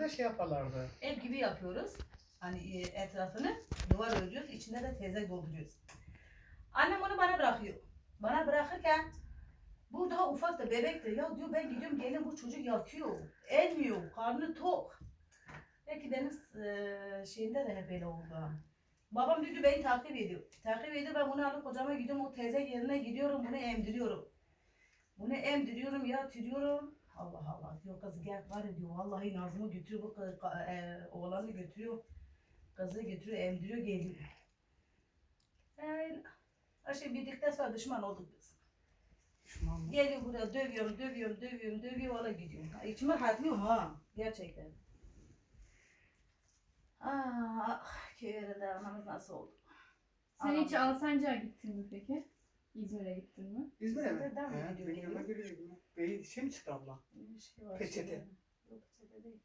da şey yaparlardı. Ev gibi yapıyoruz. Hani e, etrafını duvar örüyoruz. içinde de tezek dolduruyoruz. Annem onu bana bırakıyor. Bana bırakırken bu daha ufak da bebek de ya diyor ben gidiyorum gelin bu çocuk yatıyor. Elmiyor. Karnı tok. Belki benim e, şeyimde de hep böyle oldu. Babam diyor beni takip ediyor. Takip ediyor ben bunu alıp kocama gidiyorum o teyze yerine gidiyorum bunu emdiriyorum. Bunu emdiriyorum yatırıyorum. Allah Allah diyor kız gel var diyor vallahi Nazım'ı götürüyor bu kız, e, oğlanı götürüyor. Kızı götürüyor emdiriyor geliyor. Yani aşağı bildikten sonra düşman olduk biz. Düşman mı? Geliyor buraya dövüyorum dövüyorum dövüyorum dövüyor valla gidiyorum. İçime hatmıyorum ha gerçekten. Ah köy yerinde anamız nasıl oldu. Sen hiç. Alsancak'a gittin mi peki? İzmir'e gittin mi? İzmir'e mi? Mi He, gidiyor, yanıma geliyor? geliyor. Bey, şey mi çıktı abla? Bir şey var, Peçete. var. Yok peçete değil.